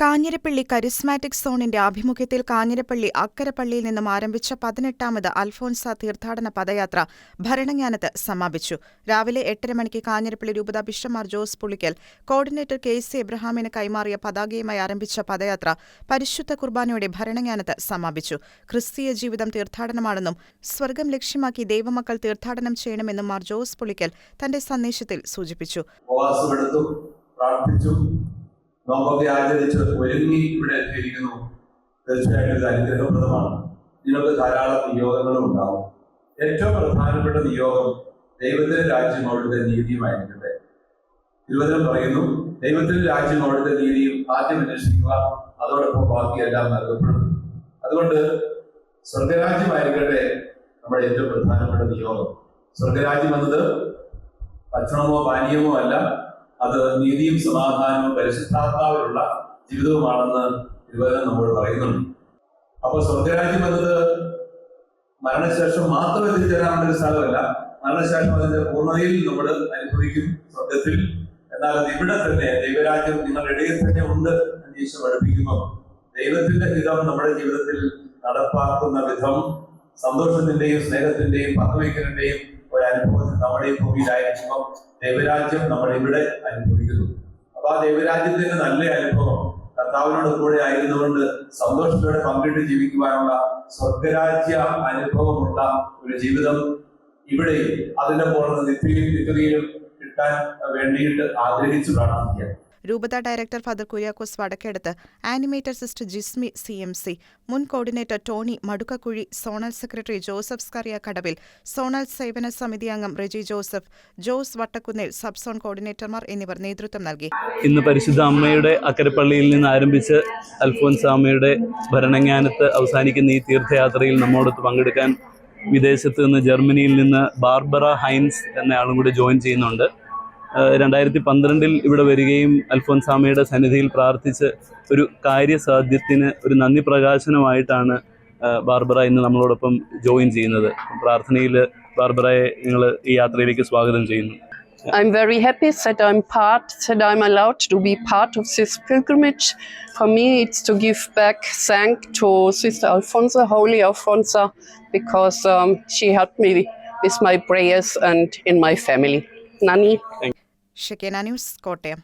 Kanjirappally charismatic സോണിന്റെ ആഭിമുഖ്യത്തിൽ കാഞ്ഞിരപ്പള്ളി അക്കരപ്പള്ളിയിൽ നിന്നും ആരംഭിച്ച പതിനെട്ടാമത് അൽഫോൻസ തീർത്ഥാടന പദയാത്ര ഭരണജ്ഞാനത്ത് സമാപിച്ചു. രാവിലെ എട്ടര മണിക്ക് കാഞ്ഞിരപ്പള്ളി രൂപത ബിഷമാർ Jose Pulickal coordinator K C എബ്രഹാമിന് കൈമാറിയ പതാകയുമായി ആരംഭിച്ച പദയാത്ര പരിശുദ്ധ കുർബാനയുടെ ഭരണജ്ഞാനത്ത് സമാപിച്ചു. ക്രിസ്തീയ ജീവിതം തീർത്ഥാടനമാണെന്നും സ്വർഗം ലക്ഷ്യമാക്കി ദൈവമക്കൾ തീർത്ഥാടനം ചെയ്യണമെന്നും മാർ ജോസ് പുളിക്കൽ തന്റെ സന്ദേശത്തിൽ സൂചിപ്പിച്ചു. നോമ്പൊക്കെ ആചരിച്ച് ഒരുങ്ങി ഇവിടെ എത്തിയിരിക്കുന്നു. തീർച്ചയായിട്ടും ഇത് അനുഗ്രഹപ്രദമാണ്. നിങ്ങൾക്ക് ധാരാളം നിയോഗങ്ങളും ഉണ്ടാവും. ഏറ്റവും പ്രധാനപ്പെട്ട നിയോഗം ദൈവത്തിന്റെ രാജ്യം അവിടുത്തെ നീതിയുമായിരിക്കട്ടെ തിരുവചനം പറയുന്നു ദൈവത്തിന്റെ രാജ്യം അവിടുത്തെ നീതിയും ആദ്യം അന്വേഷിക്കുക അതോടൊപ്പം ബാക്കിയെല്ലാം നൽകപ്പെടും. അതുകൊണ്ട് സ്വർഗരാജ്യമായിരിക്കട്ടെ നമ്മുടെ ഏറ്റവും പ്രധാനപ്പെട്ട നിയോഗം. സ്വർഗരാജ്യം എന്നത് ഭക്ഷണമോ പാനീയമോ അല്ല അത് നീതിയും സമാധാനവും പരിശുദ്ധാത്മാവിലുള്ള ജീവിതവുമാണെന്ന് തിരുവചനം നമ്മോട് പറയുന്നുണ്ട്. അപ്പോൾ സ്വർഗരാജ്യം എന്നത് മരണശേഷം മാത്രം എത്തിച്ചേരാനുള്ള ഒരു സ്ഥലമല്ല. മരണശേഷം അതിന്റെ പൂർണതയിൽ നമ്മൾ അനുഭവിക്കും സ്വർഗത്തിൽ എന്നാൽ ഇവിടെ തന്നെ ദൈവരാജ്യം നിങ്ങളുടെ ഇടയിൽ തന്നെ ഉണ്ട് എന്ന് ഈശോ പഠിപ്പിക്കുമ്പോൾ ദൈവത്തിന്റെ ഹിതം നമ്മുടെ ജീവിതത്തിൽ നടപ്പാക്കുന്ന വിധം സന്തോഷത്തിന്റെയും സ്നേഹത്തിന്റെയും പങ്കുവയ്ക്കലിന്റെയും അനുഭവത്തിൽ നമ്മുടെ ഭൂമിയിലായിരിക്കുമ്പോൾ ദൈവരാജ്യം നമ്മൾ ഇവിടെ അനുഭവിക്കുന്നു. അപ്പൊ ആ ദൈവരാജ്യത്തിന്റെ നല്ല അനുഭവം കർത്താവിനോട് കൂടെ ആയിരുന്നുകൊണ്ട് സന്തോഷത്തോടെ പങ്കിട്ട് ജീവിക്കുവാനുള്ള സ്വർഗരാജ്യ അനുഭവമുള്ള ഒരു ജീവിതം ഇവിടെ അതിന്റെ പോലുള്ള നിത്യയിലും നിത്യതയിലും കിട്ടാൻ വേണ്ടിയിട്ട് ആഗ്രഹിച്ചു പ്രാർത്ഥിക്കുക. രൂപത director father Kuriakose Vadakkedathu animator sister Jismi C M C മുൻ coordinator Tony Madukkakuzhy zonal secretary Joseph Scaria Kadavil zonal സേവന സമിതി അംഗം റെജി ജോസഫ് ജോസ് വട്ടക്കുന്നേൽ സബ് സോൺ കോർഡിനേറ്റർമാർ എന്നിവർ നേതൃത്വം നൽകി. ഇന്ന് പരിശുദ്ധ അമ്മയുടെ അക്കരപ്പള്ളിയിൽ നിന്ന് ആരംഭിച്ച് അൽഫോൻസ് അമ്മയുടെ ഭരണങ്ങാനത്ത് അവസാനിക്കുന്ന ഈ തീർത്ഥയാത്രയിൽ നമ്മോടൊത്ത് പങ്കെടുക്കാൻ വിദേശത്ത് നിന്ന് ജർമ്മനിയിൽ നിന്ന് ബാർബറ ഹൈൻസ് എന്നയാളും കൂടി ജോയിൻ ചെയ്യുന്നുണ്ട്. രണ്ടായിരത്തി പന്ത്രണ്ടിൽ ഇവിടെ വരികയും അൽഫോൻസാമയുടെ സന്നിധിയിൽ പ്രാർത്ഥിച്ച് ഒരു കാര്യസാധ്യത്തിന് ഒരു നന്ദി പ്രകാശനമായിട്ടാണ് ബാർബറ ഇന്ന് നമ്മളോടൊപ്പം ജോയിൻ ചെയ്യുന്നത് പ്രാർത്ഥനയിൽ ബാർബറയെ നിങ്ങൾ ഈ യാത്രയിലേക്ക് സ്വാഗതം ചെയ്യുന്നു I'm very happy that I'm part, that I'm allowed to be part of this pilgrimage. For me, it's to give back thank to Sister Alfonso, Holy Alfonso, because um, she helped me with my prayers and in my family. Nani. Shekinah news Kottayam